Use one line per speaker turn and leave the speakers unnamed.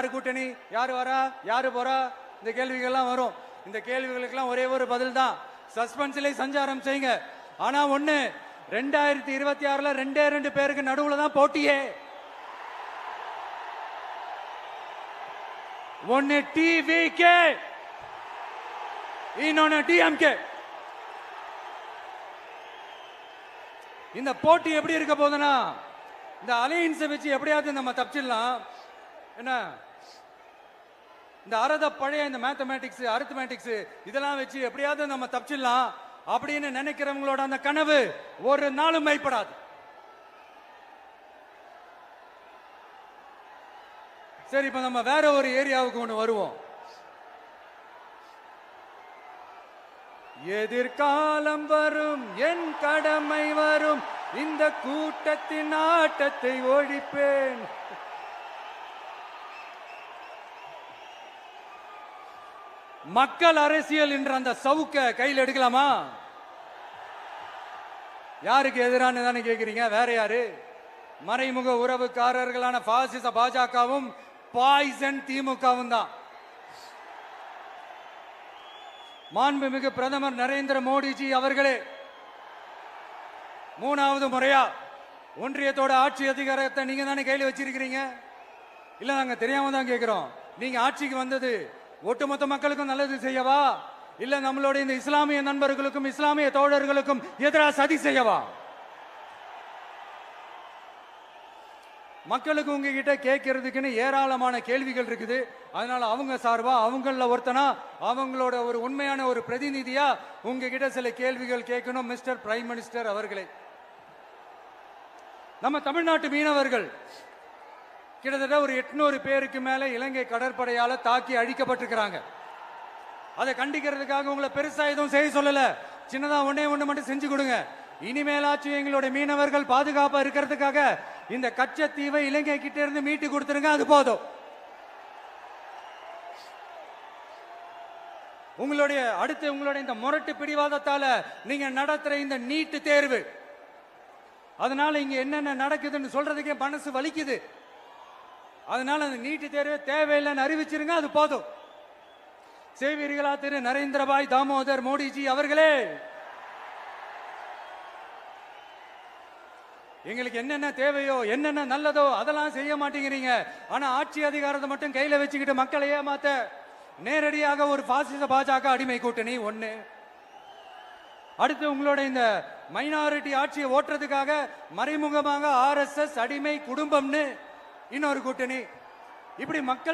யார் கூட்டணி? யார் வரா? யார் போறா? இந்த கேள்விகள்லாம் வரும். இந்த கேள்விகளுக்கெல்லாம் ஒரே ஒரு பதில் தான் சஸ்பென்ஸ்ல சஞ்சாரம் செய்யுங்க. ஆனா ஒண்ணு ரெண்டாயிரத்தி இருபத்தி ஆறுல ரெண்டே ரெண்டு பேருக்கு நடுவுல தான் போட்டியே. ஒன்னு டிவிகே இன்னொன்னு டிஎம்கே இந்த போட்டி எப்படி இருக்க போதுன்னா இந்த அலையன்ஸை வச்சு எப்படியாவது நம்ம தப்பிச்சிடலாம். என்ன? இந்த அறத பழைய இந்த மேத்தமேட்டிக்ஸ் அரித்மேட்டிக்ஸ் இதெல்லாம் வச்சு எப்படியாவது நம்ம தப்பிச்சிடலாம் அப்படின்னு நினைக்கிறவங்களோட அந்த கனவு ஒரு நாளும் மைப்படாது சரி இப்ப நம்ம வேற ஒரு ஏரியாவுக்கு ஒண்ணு வருவோம். எதிர்காலம் வரும் என் கடமை வரும் இந்த கூட்டத்தின் ஆட்டத்தை ஒழிப்பேன். மக்கள் அரசியல் என்ற அந்த சவுக்க கையில் எடுக்கலாமா? யாருக்கு எதிரானு தானே கேட்குறீங்க வேற யாரு? மறைமுக உறவுக்காரர்களான பாசிச பாஜகவும் பாய்சன் திமுகவும் தான். மாண்புமிகு பிரதமர் நரேந்திர மோடிஜி அவர்களே மூணாவது முறையா ஒன்றியத்தோட ஆட்சி அதிகாரத்தை நீங்க தானே கையில் வச்சிருக்கிறீங்க? இல்ல நாங்க தெரியாம தான் கேட்கிறோம் நீங்க ஆட்சிக்கு வந்தது ஒட்டுமொத்த மக்களுக்கும் நல்லது செய்யவா? இல்ல நம்மளோட இந்த இஸ்லாமிய நண்பர்களுக்கும் இஸ்லாமிய தோழர்களுக்கும் எதிராக சதி செய்யவா? மக்களுக்கு உங்ககிட்ட கேட்கறதுக்குன்னு ஏராளமான கேள்விகள் இருக்குது. அதனால அவங்க சார்பா அவங்கள ஒருத்தனா அவங்களோட ஒரு உண்மையான ஒரு பிரதிநிதியா உங்ககிட்ட சில கேள்விகள் கேட்கணும் மிஸ்டர் பிரைம் மினிஸ்டர் அவர்களே. நம்ம தமிழ்நாட்டு மீனவர்கள் கிட்டத்தட்ட ஒரு எட்நூறு பேருக்கு மேல இலங்கை கடற்படையால தாக்கி அழிக்கப்பட்டிருக்கிறாங்க. அதை கண்டிக்கிறதுக்காக உங்களை பெருசா எதுவும் செய்ய சொல்லல. சின்னதா ஒன்னே ஒண்ணு மட்டும் செஞ்சு கொடுங்க. இனிமேலாச்சும் எங்களுடைய மீனவர்கள் பாதுகாப்பா இருக்கிறதுக்காக இந்த கச்சத்தீவை இலங்கை கிட்ட இருந்து மீட்டு கொடுத்துருங்க அது போதும். உங்களுடைய அடுத்து உங்களுடைய இந்த முரட்டு பிடிவாதத்தால நீங்க நடத்துற இந்த நீட்டு தேர்வு. அதனால இங்க என்னென்ன நடக்குதுன்னு சொல்றதுக்கே மனசு வலிக்குது. அதனால அந்த நீட்டு தேர்வே தேவையில்லைன்னு அறிவிச்சிருங்க அது போதும். செய்வீர்களா திரு நரேந்திரபாய் தாமோதர் மோடிஜி அவர்களே? எங்களுக்கு என்னென்ன தேவையோ என்னென்ன நல்லதோ அதெல்லாம் செய்ய மாட்டேங்கிறீங்க. ஆனா ஆட்சி அதிகாரத்தை மட்டும் கையில வச்சுக்கிட்டு மக்களை ஏமாத்த நேரடியாக ஒரு பாசிச பாஜக அடிமை கூட்டணி ஒண்ணு. அடுத்து உங்களோட இந்த மைனாரிட்டி ஆட்சியை ஓட்டுறதுக்காக மறைமுகமாக ஆர்எஸ்எஸ் அடிமை குடும்பம்னு இன்னொரு கூட்டணி. இப்படி மக்கள்